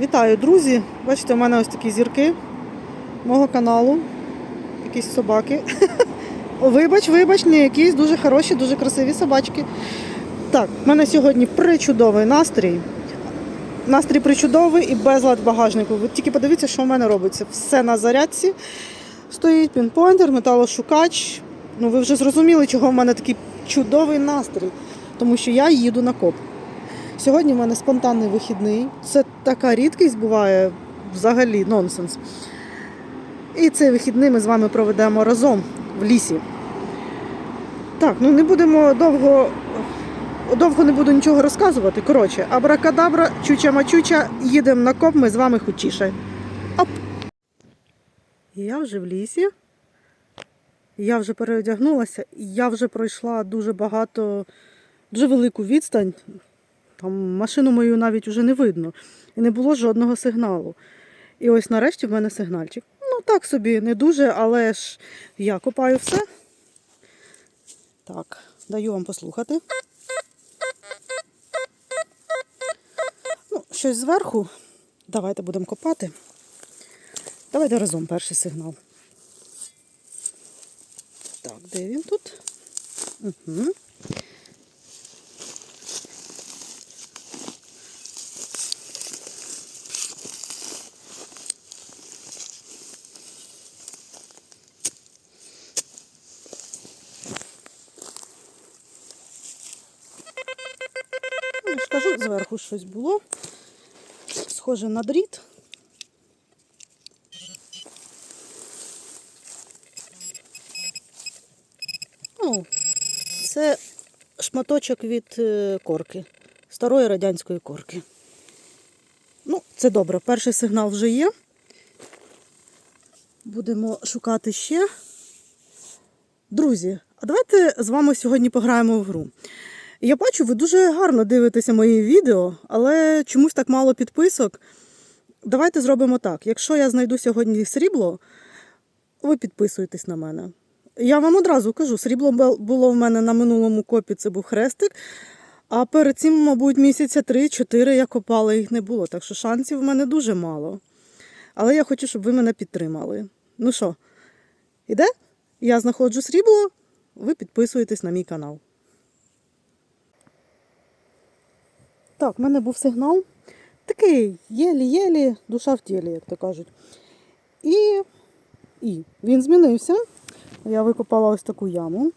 Вітаю, друзі! Бачите, у мене ось такі зірки мого каналу. Якісь собаки. Вибач, вибач, не якісь дуже хороші, дуже красиві собачки. Так, в мене сьогодні причудовий настрій. Настрій причудовий і безлад багажнику. Ви тільки подивіться, що в мене робиться. Все на зарядці. Стоїть пінпойнтер, металошукач. Ну, ви вже зрозуміли, чого в мене такий чудовий настрій. Тому що я їду на коп. Сьогодні в мене спонтанний вихідний. Це така рідкість буває взагалі нонсенс. І цей вихідний ми з вами проведемо разом в лісі. Так, ну не будемо довго. Довго не буду нічого розказувати. Коротше, абракадабра, чуча-мачуча, їдемо на коп, ми з вами хутіше. Оп! Я вже в лісі. Я вже переодягнулася, я вже пройшла дуже багато, дуже велику відстань. Там машину мою навіть вже не видно. І не було жодного сигналу. І ось нарешті в мене сигнальчик. Ну, так собі, не дуже, але ж я копаю все. Так, даю вам послухати. Ну, щось зверху. Давайте будемо копати. Давайте разом перший сигнал. Так, де він тут? Угу. Ну, скажу, зверху щось було. Схоже на дріт. Ну, це шматочок від е, корки, старої радянської корки. Ну, це добре. Перший сигнал вже є. Будемо шукати ще. Друзі, а давайте з вами сьогодні пограємо в гру. Я бачу, ви дуже гарно дивитеся мої відео, але чомусь так мало підписок. Давайте зробимо так. Якщо я знайду сьогодні срібло, ви підписуєтесь на мене. Я вам одразу кажу, срібло було в мене на минулому копі, це був хрестик. А перед цим, мабуть, місяця 3-4 я копала, їх не було. Так що шансів в мене дуже мало. Але я хочу, щоб ви мене підтримали. Ну що, іде? Я знаходжу срібло, ви підписуєтесь на мій канал. Так, в мене був сигнал. Такий єлі-єлі, душа в тілі, як то кажуть. І, і він змінився. Я викопала ось таку яму.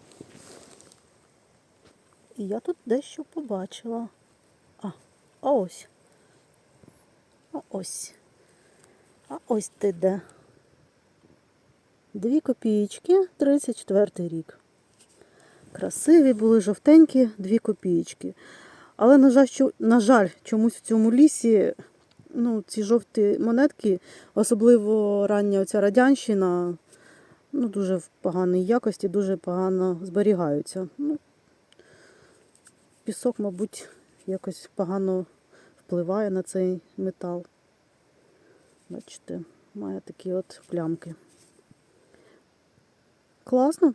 І я тут дещо побачила. А, а ось. А ось. А ось ти де. Дві копієчки, 34 рік. Красиві були жовтенькі дві копієчки. Але, на жаль, на жаль, чомусь в цьому лісі ну, ці жовті монетки, особливо рання оця радянщина, ну, дуже в поганій якості, дуже погано зберігаються. Ну, пісок, мабуть, якось погано впливає на цей метал. Бачите, має такі от плямки. Класно.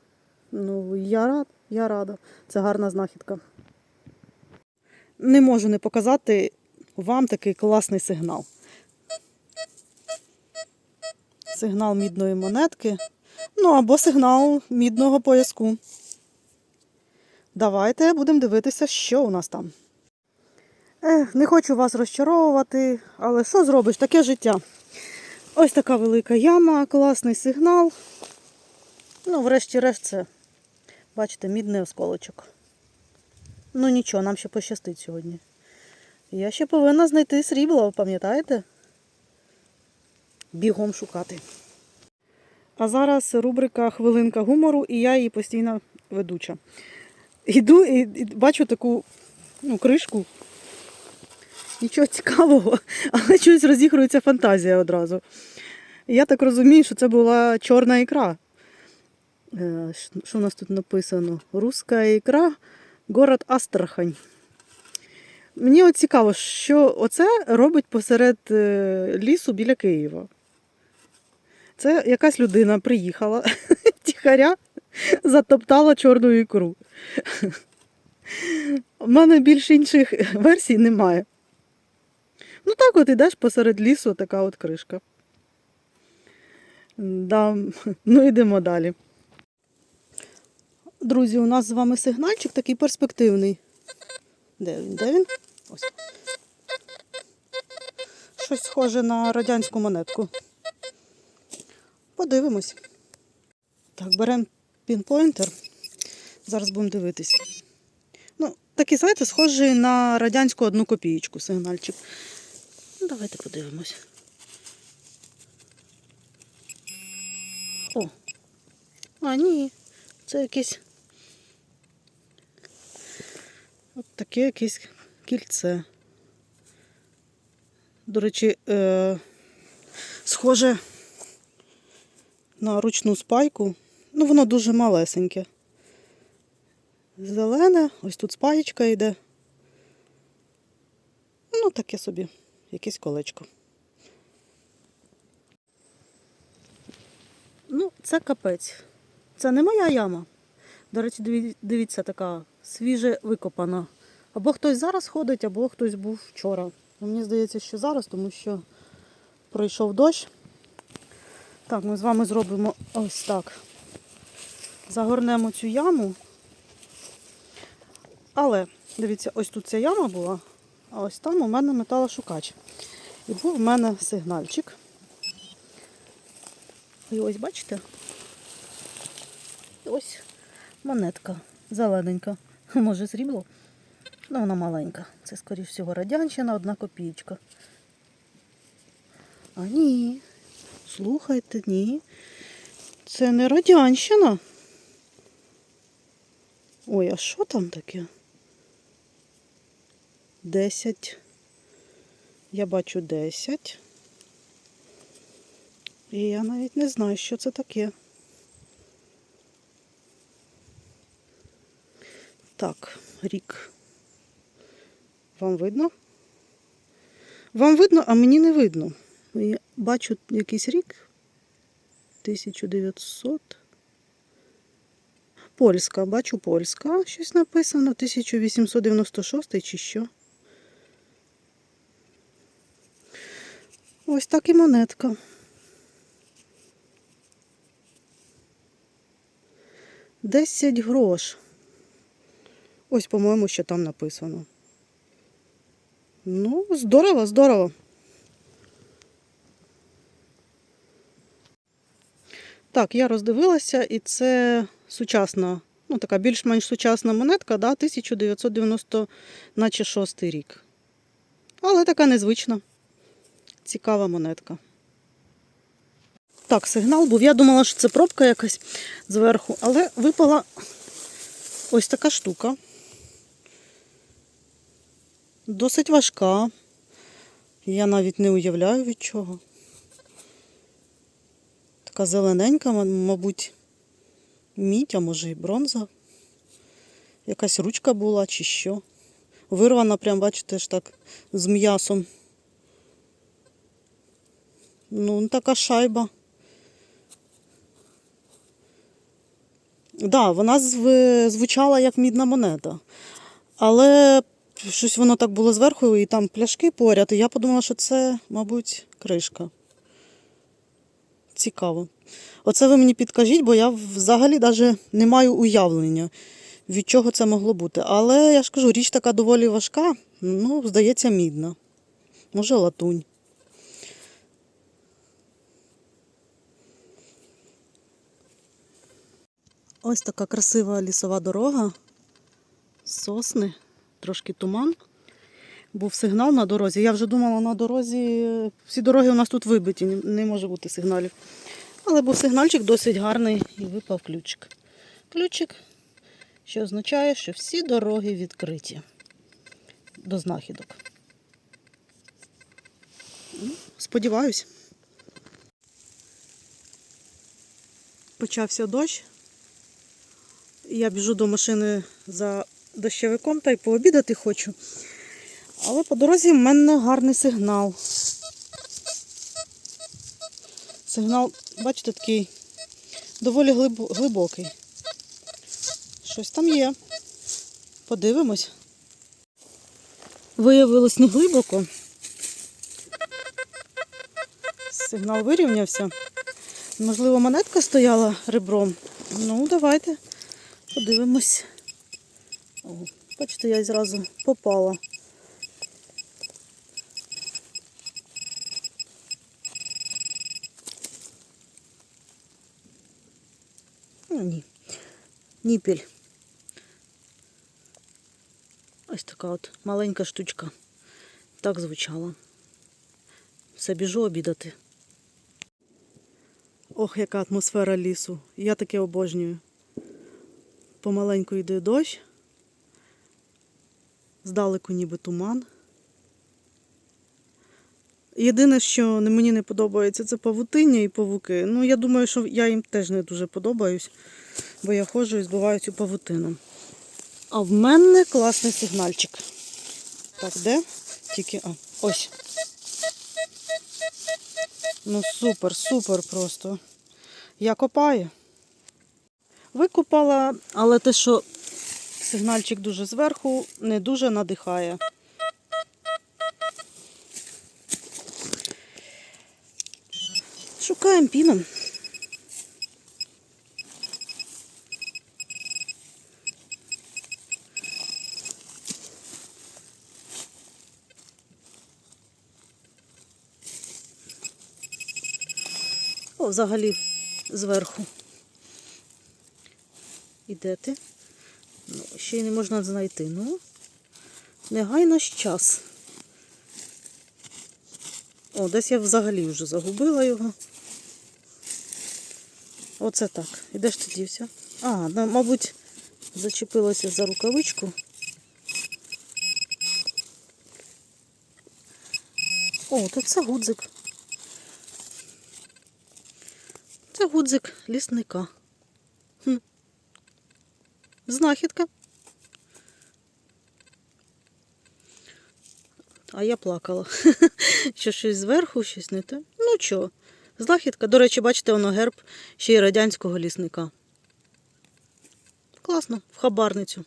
Ну, я рад, я рада. Це гарна знахідка. Не можу не показати вам такий класний сигнал. Сигнал мідної монетки. Ну або сигнал мідного пояску. Давайте будемо дивитися, що у нас там. Ех, не хочу вас розчаровувати, але що зробиш? Таке життя. Ось така велика яма, класний сигнал. Ну, врешті-решт, це, бачите, мідний осколочок. Ну нічого, нам ще пощастить сьогодні. Я ще повинна знайти срібло, пам'ятаєте? Бігом шукати. А зараз рубрика Хвилинка гумору, і я її постійно ведуча. Йду і, бачу таку ну, кришку. Нічого цікавого, але щось розігрується фантазія одразу. Я так розумію, що це була чорна ікра. Е, Що у нас тут написано? Руська ікра, город Астрахань. Мені от цікаво, що оце робить посеред е, лісу біля Києва. Це якась людина приїхала, тихаря, затоптала чорну ікру. У мене більш інших версій немає. Ну так от ідеш посеред лісу, така от кришка. Да. Ну йдемо далі. Друзі, у нас з вами сигнальчик такий перспективний. Де він? Де він? Ось. Щось схоже на радянську монетку. Подивимось. Так, беремо пінпойнтер. Зараз будемо дивитись. Ну, такий, знаєте, схожий на радянську одну копієчку сигнальчик. Ну, давайте подивимось. О! А, ні. Це якесь. От таке якесь кільце. До речі, е, схоже на ручну спайку. Ну, воно дуже малесеньке. Зелене, ось тут спаєчка йде. Ну, таке собі, якесь колечко. Ну, це капець. Це не моя яма. До речі, дивіться, така свіже викопана. Або хтось зараз ходить, або хтось був вчора. Ну, Мені здається, що зараз, тому що пройшов дощ. Так, ми з вами зробимо ось так. Загорнемо цю яму. Але, дивіться, ось тут ця яма була, а ось там у мене металошукач. І був в мене сигнальчик. І ось бачите? І ось монетка зелененька. Може срібло? Ну, вона маленька. Це, скоріш всього, радянщина, одна копійка. А ні. Слухайте, ні. Це не радянщина. Ой, а що там таке? Десять. Я бачу десять. І я навіть не знаю, що це таке. Так, рік. Вам видно? Вам видно, а мені не видно. Я бачу якийсь рік. 1900. Польська, бачу польська, щось написано. 1896 чи що. Ось так і монетка. Десять грош. Ось, по-моєму, що там написано. Ну, здорово, здорово. Так, я роздивилася, і це сучасна, ну така більш-менш сучасна монетка, да, 1990, наче шостий рік. Але така незвична, цікава монетка. Так, сигнал був. Я думала, що це пробка якась зверху, але випала ось така штука. Досить важка. Я навіть не уявляю від чого. Така зелененька, мабуть, мідь, а може і бронза. Якась ручка була чи що. Вирвана, прям, бачите, ж так, з м'ясом. Ну, така шайба. Так, да, вона звучала як мідна монета. Але щось воно так було зверху, і там пляшки поряд, і я подумала, що це, мабуть, кришка. Цікаво. Оце ви мені підкажіть, бо я взагалі навіть не маю уявлення, від чого це могло бути. Але я ж кажу, річ така доволі важка, ну, здається, мідна. Може, латунь. Ось така красива лісова дорога. Сосни, трошки туман. Був сигнал на дорозі. Я вже думала на дорозі. Всі дороги у нас тут вибиті, не- може бути сигналів. Але був сигнальчик досить гарний і випав ключик. Ключик, що означає, що всі дороги відкриті до знахідок. Ну, Сподіваюсь. Почався дощ. Я біжу до машини за дощовиком та й пообідати хочу. Але по дорозі в мене гарний сигнал. Сигнал, бачите, такий доволі глибокий. Щось там є. Подивимось. Виявилось не глибоко. Сигнал вирівнявся. Можливо, монетка стояла ребром. Ну, давайте подивимось. О, бачите, я зразу попала. Ну, ні. Ніпіль. Ось така от маленька штучка. Так звучала. Все біжу обідати. Ох, яка атмосфера лісу. Я таке обожнюю. Помаленьку йде дощ. Здалеку ніби туман. Єдине, що мені не подобається, це павутиння і павуки. Ну, я думаю, що я їм теж не дуже подобаюсь, бо я ходжу і збиваю цю павутину. А в мене класний сигнальчик. Так, де? Тільки. А, ось. Ну, супер, супер просто. Я копаю. Викопала, але те, що сигнальчик дуже зверху, не дуже надихає. Шукаємо піном. О, взагалі зверху. І де ти? Ну, ще й не можна знайти. Ну, негай наш час. О, десь я взагалі вже загубила його. Оце так. І де ж ти дівся? А, ну, мабуть, зачепилося за рукавичку. О, тут це гудзик. Це гудзик лісника. Знахідка. А я плакала. що щось зверху, щось не те. Ну чого, знахідка. До речі, бачите, воно герб ще й радянського лісника. Класно, в хабарницю.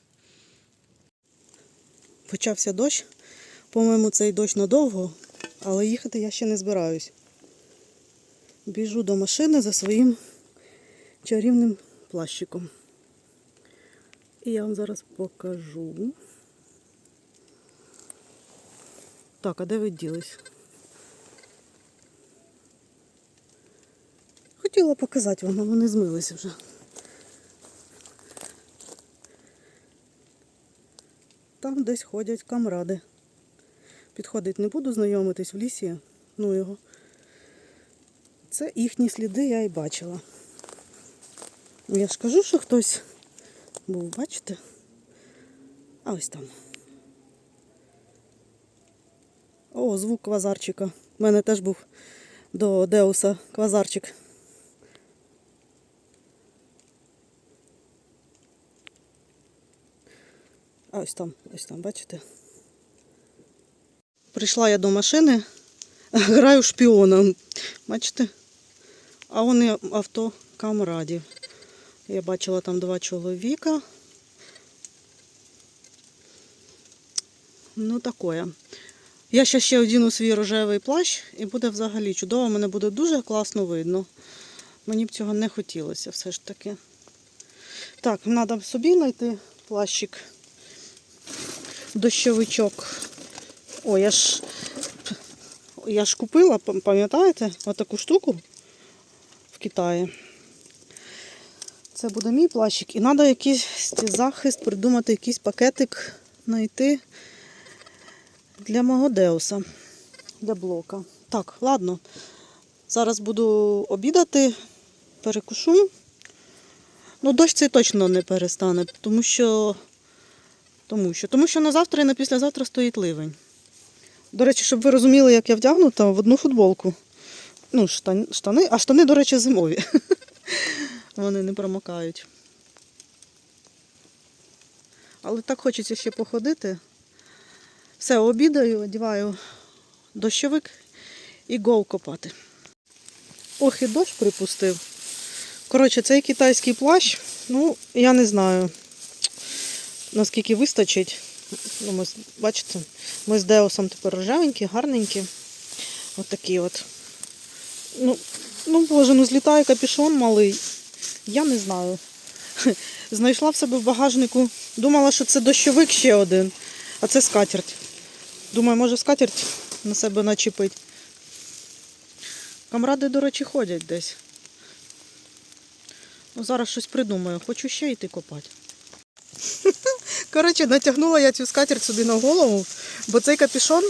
Почався дощ. По-моєму, цей дощ надовго, але їхати я ще не збираюсь. Біжу до машини за своїм чарівним плащиком. І я вам зараз покажу. Так, а де ви ділись? Хотіла показати вам, але вони змилися вже. Там десь ходять камради. Підходить не буду знайомитись в лісі, ну його. Це їхні сліди я і бачила. Я ж кажу, що хтось був, бачите? А ось там. О, звук квазарчика. У мене теж був до Деуса квазарчик. А ось там, ось там, бачите? Прийшла я до машини, граю шпіоном. Бачите? А вони авто камрадів. Я бачила там два чоловіка. Ну, такое. Я ще ще одіну свій рожевий плащ і буде взагалі чудово, мене буде дуже класно видно. Мені б цього не хотілося все ж таки. Так, треба собі знайти плащик. Дощовичок. О, я ж я ж купила, пам'ятаєте, отаку штуку в Китаї. Це буде мій плащик. І треба якийсь захист, придумати якийсь пакетик, знайти для мого Деуса, для блока. Так, ладно. Зараз буду обідати, перекушу. Ну, дощ цей точно не перестане, тому що, тому що, тому що на завтра і на післязавтра стоїть ливень. До речі, щоб ви розуміли, як я вдягнута в одну футболку. Ну, штани, а штани, до речі, зимові. Вони не промокають. Але так хочеться ще походити. Все, обідаю, одіваю дощовик і гол копати. Ох, і дощ припустив. Коротше, цей китайський плащ, ну, я не знаю, наскільки вистачить. Ну, ми, бачите, ми з Деосом тепер рожевенькі, гарненькі. От от. Ну, ну боже, ну злітає капюшон малий. Я не знаю. Знайшла в себе в багажнику. Думала, що це дощовик ще один, а це скатерть. Думаю, може скатерть на себе начепить. Камради, до речі, ходять десь. Ну, зараз щось придумаю. Хочу ще йти копати. Коротше, натягнула я цю скатерть собі на голову, бо цей капюшон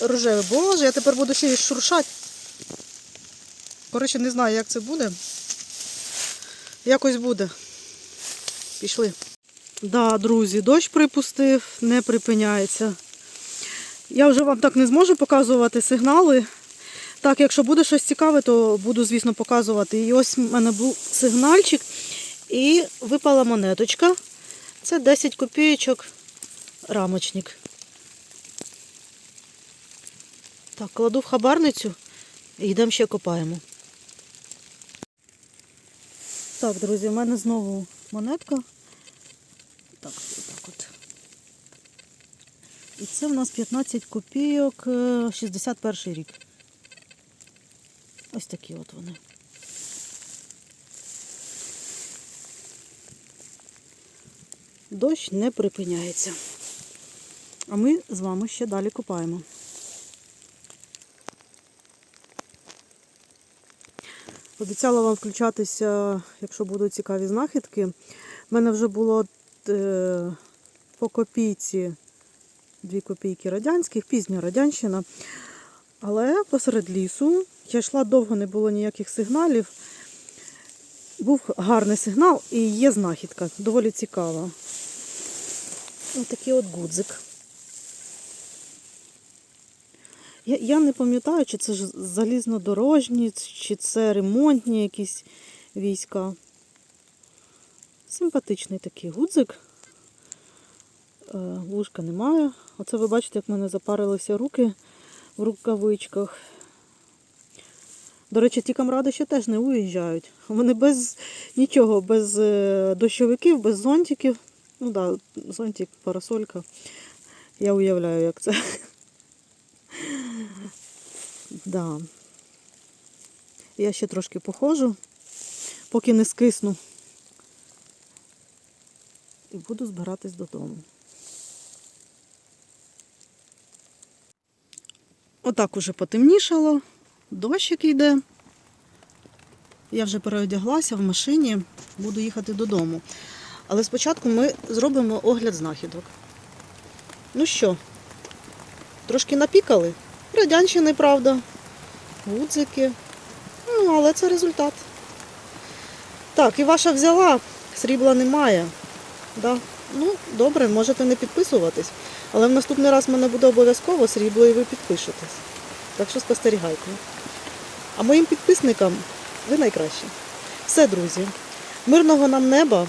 рожевий. Боже, я тепер буду ще й шуршати. Коротше, не знаю, як це буде. Якось буде. Пішли. Да, друзі, дощ припустив, не припиняється. Я вже вам так не зможу показувати сигнали. Так, якщо буде щось цікаве, то буду, звісно, показувати. І ось в мене був сигнальчик і випала монеточка. Це 10 копійочок рамочник. Так, кладу в хабарницю і йдемо ще копаємо. Так, друзі, в мене знову монетка. Так, отак от. І це в нас 15 копійок, е, 61 рік. Ось такі от вони. Дощ не припиняється. А ми з вами ще далі копаємо. Обіцяла вам включатися, якщо будуть цікаві знахідки. У мене вже було е, по копійці дві копійки радянських, пізня радянщина. Але посеред лісу я йшла довго, не було ніяких сигналів. Був гарний сигнал і є знахідка, доволі цікава. Ось такий от гудзик. Я, я не пам'ятаю, чи це ж залізнодорожні, чи це ремонтні якісь війська. Симпатичний такий гудзик. Е, Вушка немає. Оце ви бачите, як в мене запарилися руки в рукавичках. До речі, ті камради ще теж не уїжджають. Вони без нічого, без е, дощовиків, без зонтиків. Ну так, да, зонтик, парасолька. Я уявляю, як це. Да. Я ще трошки походжу, поки не скисну. І буду збиратись додому. Отак уже потемнішало, дощик йде. Я вже переодяглася в машині, буду їхати додому. Але спочатку ми зробимо огляд знахідок. Ну що, трошки напікали? Радянщини, правда, гудзики. Ну, але це результат. Так, і ваша взяла, срібла немає. Да? Ну, добре, можете не підписуватись. Але в наступний раз в мене буде обов'язково срібло і ви підпишетесь. Так що спостерігайте. А моїм підписникам ви найкращі. Все, друзі. Мирного нам неба,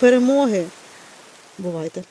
перемоги. Бувайте!